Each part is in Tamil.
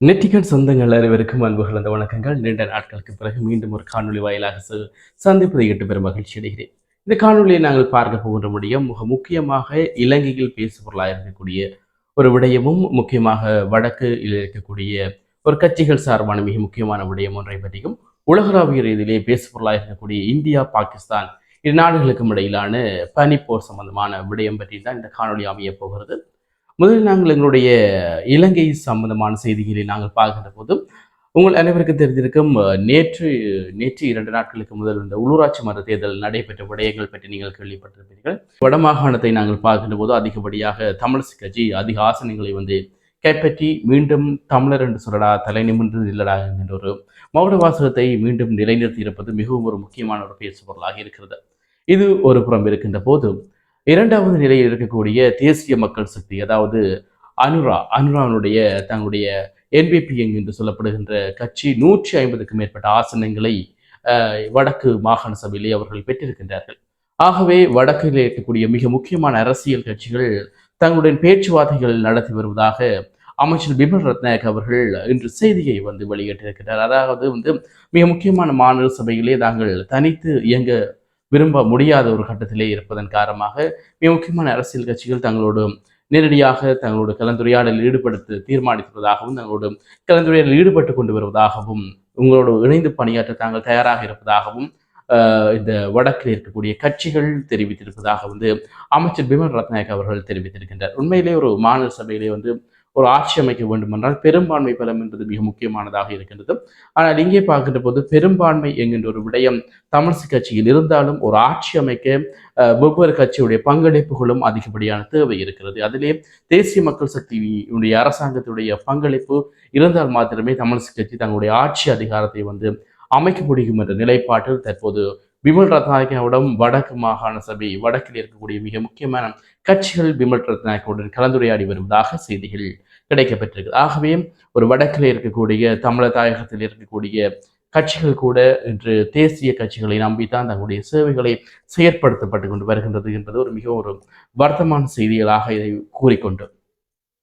நெட்டிகன் சொந்தங்கள் அனைவருக்கும் அன்பு கலந்த வணக்கங்கள். நீண்ட நாட்களுக்கு பிறகு மீண்டும் ஒரு காணொளி வாயிலாக சந்திப்பதை எட்டு பெரும் மகிழ்ச்சி அடைகிறேன். இந்த காணொலியை நாங்கள் பார்க்க போகின்ற முடியும் மிக முக்கியமாக இலங்கையில் பேசுபொருளாக இருக்கக்கூடிய ஒரு விடயமும் முக்கியமாக வடக்கு இருக்கக்கூடிய ஒரு கட்சிகள் சார்பான மிக முக்கியமான விடயம் ஒன்றை பற்றியும் உலகளாவிய ரீதியிலே பேசுபொருளாக இருக்கக்கூடிய இந்தியா பாகிஸ்தான் இரு நாடுகளுக்கும் இடையிலான பனிப்போர் சம்பந்தமான விடயம் பற்றி தான் இந்த காணொலி அமைய போகிறது. முதலில் நாங்கள் எங்களுடைய இலங்கை சம்பந்தமான செய்திகளை நாங்கள் பார்க்கின்ற போதும் உங்கள் அனைவருக்கும் தெரிந்திருக்கும் நேற்று நேற்று இரண்டு நாட்களுக்கு முதல் இந்த உள்ளூராட்சி மன்ற தேர்தல் நடைபெற்ற விடயங்கள் பற்றி நீங்கள் கேள்விப்பட்டிருப்பீர்கள். வடமாகாணத்தை நாங்கள் பார்க்கின்ற போது அதிகப்படியாக தமிழிசை கட்சி அதிக ஆசனங்களை வந்து கைப்பற்றி மீண்டும் தமிழர் என்று சொல்லடா தலை நிமிர்ந்து இல்லடா என்கின்ற ஒரு மௌன வாசகத்தை மீண்டும் நிலைநிறுத்தி இருப்பது மிகவும் ஒரு முக்கியமான ஒரு பேசுபொருளாக இருக்கிறது. இது ஒரு புறம் இருக்கின்ற போது இரண்டாவது நிலையில் இருக்கக்கூடிய தேசிய மக்கள் சக்தி அதாவது அனுரா அனுரானுடைய தங்களுடைய என்பிபி என்று சொல்லப்படுகின்ற கட்சி நூற்றி ஐம்பதுக்கும் மேற்பட்ட ஆசனங்களை வடக்கு மாகாண சபையிலே அவர்கள் பெற்றிருக்கின்றார்கள். ஆகவே வடக்கில் இருக்கக்கூடிய மிக முக்கியமான அரசியல் கட்சிகள் தங்களுடைய பேச்சுவார்த்தைகள் நடத்தி வருவதாக அமைச்சர் பிபின் ரத்நாயக் அவர்கள் இன்று செய்தியை வந்து வெளியிட்டிருக்கிறார். அதாவது வந்து மிக முக்கியமான மாநில சபையிலே தாங்கள் தனித்து இயங்க விரும்ப முடியாத ஒரு கட்டத்திலே இருப்பதன் காரணமாக மிக முக்கியமான அரசியல் கட்சிகள் தங்களோடு நேரடியாக தங்களோட கலந்துரையாடலில் ஈடுபடுத்த தீர்மானித்துள்ளதாகவும் தங்களோட கலந்துரையாடலில் ஈடுபட்டு கொண்டு வருவதாகவும் உங்களோடு இணைந்து பணியாற்ற தாங்கள் தயாராக இருப்பதாகவும் இந்த வடக்கில் இருக்கக்கூடிய கட்சிகள் தெரிவித்திருப்பதாக வந்து அமைச்சர் பிமல் ரத்நாயக் அவர்கள் தெரிவித்திருக்கின்றார். உண்மையிலே ஒரு மாநில சபையிலே வந்து ஒரு ஆட்சி அமைக்க வேண்டுமென்றால் பெரும்பான்மை பலம் என்பது மிக முக்கியமானதாக இருக்கின்றது. ஆனால் இங்கே பார்க்கின்ற போது பெரும்பான்மை என்கின்ற ஒரு விடயம் தமிழ்சு கட்சியில் இருந்தாலும் ஒரு ஆட்சி அமைக்க வெவ்வேறு கட்சியுடைய பங்களிப்புகளும் அதிகப்படியான தேவை இருக்கிறது. அதிலே தேசிய மக்கள் சக்தியுடைய அரசாங்கத்துடைய பங்களிப்பு இருந்தால் மாத்திரமே தமிழிசை கட்சி தங்களுடைய ஆட்சி அதிகாரத்தை வந்து அமைக்க முடியும் என்ற நிலைப்பாட்டில் தற்போது விமல் ரத்நாயக்காவிடம் வடக்கு மாகாண சபை வடக்கில் இருக்கக்கூடிய மிக முக்கியமான கட்சிகள் பிமல் ரத்நாயக்கவுடன் கலந்துரையாடி வருவதாக செய்திகள் கிடைக்கப்பட்டிருக்கு. ஆகவே ஒரு வடக்கில் இருக்கக்கூடிய தமிழர் தாயகத்தில் இருக்கக்கூடிய கட்சிகள் கூட இன்று தேசிய கட்சிகளை நம்பித்தான் தங்களுடைய சேவைகளை செயற்படுத்தப்பட்டு கொண்டு வருகின்றது என்பது ஒரு மிக ஒரு வருத்தமான செய்திகளாக இதை கூறிக்கொண்டு.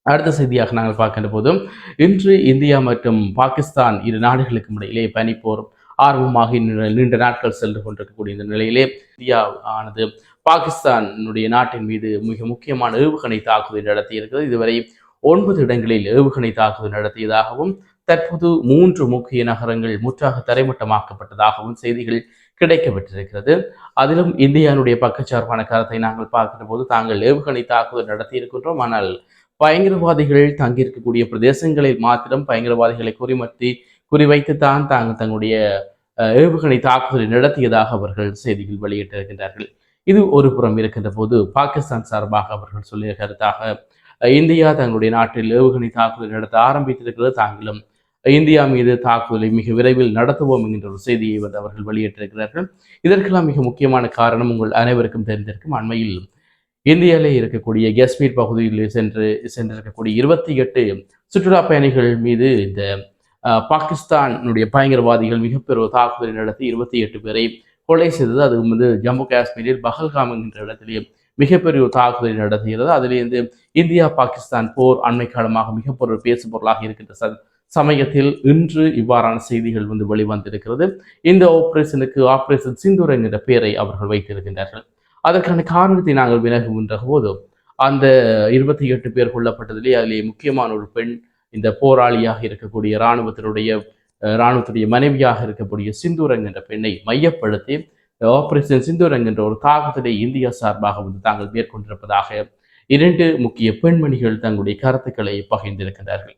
அடுத்த செய்தியாக நாங்கள் பார்க்கின்ற போதும் இன்று இந்தியா மற்றும் பாகிஸ்தான் இரு நாடுகளுக்கும் இடையிலே பனிப்போர் ஆர்வமாக நீண்ட நாட்கள் சென்று கொண்டிருக்கக்கூடிய இந்த நிலையிலே இந்தியா ஆனது பாகிஸ்தானுடைய நாட்டின் மீது மிக முக்கியமான ஏவுகணை தாக்குதல் நடத்தியிருக்கிறது. இதுவரை ஒன்பது இடங்களில் ஏவுகணை தாக்குதல் நடத்தியதாகவும் தற்போது மூன்று முக்கிய நகரங்கள் முற்றாக தரைமட்டமாக்கப்பட்டதாகவும் செய்திகள் கிடைக்கப்பட்டிருக்கிறது. அதிலும் இந்தியாவுடைய பக்கச்சார்பான கருத்தை நாங்கள் பார்க்கிற போது தாங்கள் ஏவுகணை தாக்குதல் நடத்தியிருக்கின்றோம். ஆனால் பயங்கரவாதிகள் தங்கியிருக்கக்கூடிய பிரதேசங்களில் மாத்திரம் பயங்கரவாதிகளை குறிமத்தி குறிவைத்து தான் தாங்கள் தங்களுடைய ஏவுகணை தாக்குதலை நடத்தியதாக அவர்கள் செய்திகள் வெளியிட்டிருக்கின்றார்கள். இது ஒரு புறம் இருக்கின்ற போது பாகிஸ்தான் சார்பாக அவர்கள் சொல்லிய கருத்தாக இந்தியா தங்களுடைய நாட்டில் ஏவுகணை தாக்குதல் நடத்த ஆரம்பித்திருக்கிறது. தாங்களும் இந்தியா மீது தாக்குதலை மிக விரைவில் நடத்துவோம் என்கின்ற ஒரு செய்தியை வந்து அவர்கள் வெளியிட்டிருக்கிறார்கள். இதற்கெல்லாம் மிக முக்கியமான காரணம் உங்கள் அனைவருக்கும் தெரிந்திருக்கும் அண்மையில் இந்தியாவிலே இருக்கக்கூடிய காஷ்மீர் பகுதியில் சென்று சென்றிருக்கக்கூடிய இருபத்தி எட்டு சுற்றுலா பயணிகள் மீது இந்த பாகிஸ்தானுடைய பயங்கரவாதிகள் மிகப்பெரிய தாக்குதலை நடத்தி இருபத்தி எட்டு பேரை கொலை செய்தது. அது வந்து ஜம்மு காஷ்மீரில் பஹல்காம் என்கின்ற இடத்திலே மிகப்பெரிய ஒரு தாக்குதலை நடத்துகிறது அதிலிருந்து இந்தியா பாகிஸ்தான் போர் அண்மை காலமாக மிகப்பெரிய பேசு பொருளாக இருக்கின்ற ச- சமயத்தில் இன்று இவ்வாறான செய்திகள் வந்து வெளிவந்திருக்கிறது. இந்த ஆபரேஷனுக்கு ஆபரேஷன் சிந்தூர் என்கிற பெயரை அவர்கள் வைத்திருக்கின்றார்கள். அதற்கான காரணத்தை நாங்கள் விலகுகின்ற போது அந்த இருபத்தி எட்டு பேர் கொல்லப்பட்டதிலே அதிலே முக்கியமான ஒரு பெண் இந்த போராளியாக இருக்கக்கூடிய இராணுவத்தினுடைய அஹ், இராணுவத்துடைய மனைவியாக இருக்கக்கூடிய சிந்துரங் என்ற பெண்ணை மையப்படுத்தி ஆபரேஷன் சிந்துரங் என்ற ஒரு தாக்குதலை இந்தியா சார்பாக வந்து தாங்கள் மேற்கொண்டிருப்பதாக இரண்டு முக்கிய பெண்மணிகள் தங்களுடைய கருத்துக்களை பகிர்ந்திருக்கிறார்கள்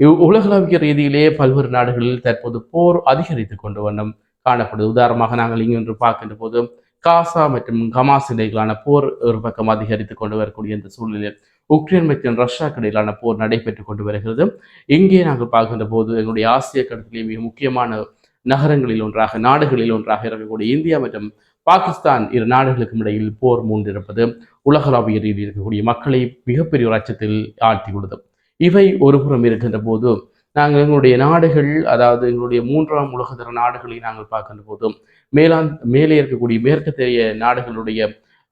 இவ் உலகளாவிய ரீதியிலே பல்வேறு நாடுகளில் தற்போது போர் அதிகரித்து கொண்டு வண்ணம் காணப்படுது. உதாரணமாக நாங்கள் இங்கு ஒன்று பார்க்கின்ற போது காசா மற்றும் ஹமாஸ் இடையிலான போர் ஒரு பக்கம் அதிகரித்து கொண்டு வரக்கூடிய இந்த சூழ்நிலையில் உக்ரைன் மற்றும் ரஷ்யாக்கு இடையிலான போர் நடைபெற்று கொண்டு வருகிறது. இங்கே நாங்கள் பார்க்கின்ற போது எங்களுடைய ஆசிய கடத்திலே மிக முக்கியமான நகரங்களில் ஒன்றாக நாடுகளில் ஒன்றாக இருக்கக்கூடிய இந்தியா மற்றும் பாகிஸ்தான் இரு நாடுகளுக்கும் இடையில் போர் மூண்டிருப்பது உலகளாவிய ரீதியில் இருக்கக்கூடிய மக்களை மிகப்பெரிய ஒரு அச்சத்தில் ஆழ்த்தியுள்ளது. இவை ஒருபுறம் இருக்கின்ற போது நாங்கள் எங்களுடைய நாடுகள் அதாவது எங்களுடைய மூன்றாம் உலகத்தர நாடுகளை நாங்கள் பார்க்கின்ற போதும் மேலாந் மேலே இருக்கக்கூடிய மேற்கத்திய நாடுகளுடைய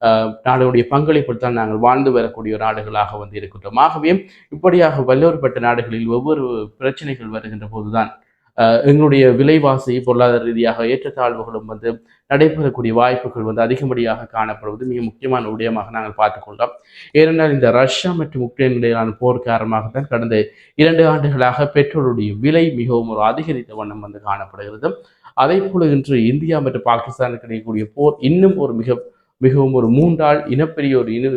அஹ், நாடுகளுடைய பங்களிப்பில் தான் நாங்கள் வாழ்ந்து வரக்கூடிய நாடுகளாக வந்து இருக்கின்றோம். ஆகவே இப்படியாக வல்லோர்பட்ட நாடுகளில் ஒவ்வொரு பிரச்சனைகள் வருகின்ற போதுதான் எங்களுடைய விலைவாசி பொருளாதார ரீதியாக ஏற்றத்தாழ்வுகளும் வந்து நடைபெறக்கூடிய வாய்ப்புகள் வந்து அதிகப்படியாக காணப்படுவது மிக முக்கியமான விடயமாக நாங்கள் பார்த்துக்கொண்டோம் ஏனென்றால் இந்த ரஷ்யா மற்றும் உக்ரைன் இடையிலான போர் காரணமாகத்தான் கடந்த இரண்டு ஆண்டுகளாக பெட்ரோலுடைய விலை மிகவும் ஒரு அதிகரித்த வண்ணம் வந்து காணப்படுகிறது. அதே போல இன்று இந்தியா மற்றும் பாகிஸ்தானுக்கு இடையக்கூடிய போர் இன்னும் ஒரு மிக மிகவும் ஒரு மூன்றாள் இனப்பெரிய ஒரு இன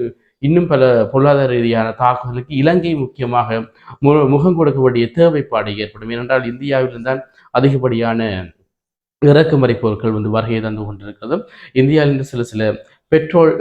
இன்னும் பல பொருளாதார ரீதியான தாக்குதலுக்கு இலங்கை முக்கியமாக மு- முகம் கொடுக்க வேண்டிய தேவைப்பாடு ஏற்படும். ஏனென்றால் இந்தியாவில்தான் அதிகப்படியான இறக்குமதி பொருட்கள் வந்து வருகை தந்து கொண்டிருக்கிறது. இந்தியாவிலிருந்து சில சில பெட்ரோல்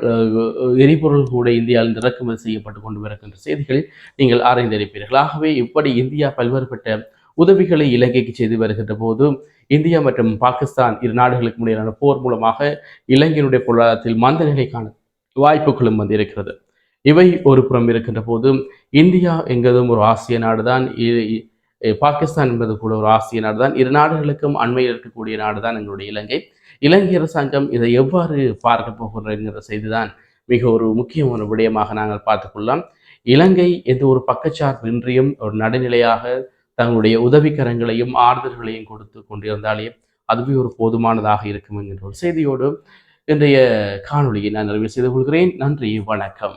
எரிபொருள் கூட இந்தியாவிலிருந்து இறக்குமதி செய்யப்பட்டு கொண்டு வருகின்ற செய்திகளை நீங்கள் ஆராய்ந்திருப்பீர்கள். ஆகவே இப்படி இந்தியா பல்வேறுபட்ட உதவிகளை இலங்கைக்கு செய்து வருகின்ற போது இந்தியா மற்றும் பாகிஸ்தான் இரு நாடுகளுக்கு இடையிலான போர் மூலமாக இலங்கையினுடைய பொருளாதாரத்தில் மந்த நிலை காண வாய்ப்புகளும் வந்து இருக்கிறது. இவை ஒரு புறம் இருக்கின்ற போது இந்தியா எங்கதும் ஒரு ஆசிய நாடுதான். இ- பாகிஸ்தான் என்பது கூட ஒரு ஆசிய நாடுதான். இரு நாடுகளுக்கும் அண்மையில் இருக்கக்கூடிய நாடுதான் எங்களுடைய இலங்கை. இலங்கை அரசாங்கம் இதை எவ்வாறு பார்க்க போகிறது என்கிற செய்திதான் மிக ஒரு முக்கியமான விடயமாக நாங்கள் பார்த்துக்கொள்ளலாம் இலங்கை எந்த ஒரு பக்கச்சார்பின்றியும் ஒரு நடுநிலையாக தங்களுடைய உதவிக்கரங்களையும் ஆறுதல்களையும் கொடுத்து கொண்டிருந்தாலே அதுவே ஒரு போதுமானதாக இருக்கும் என்கின்ற ஒரு செய்தியோடு இன்றைய காணொளியை நான் நிறைவு செய்து கொள்கிறேன். நன்றி வணக்கம்.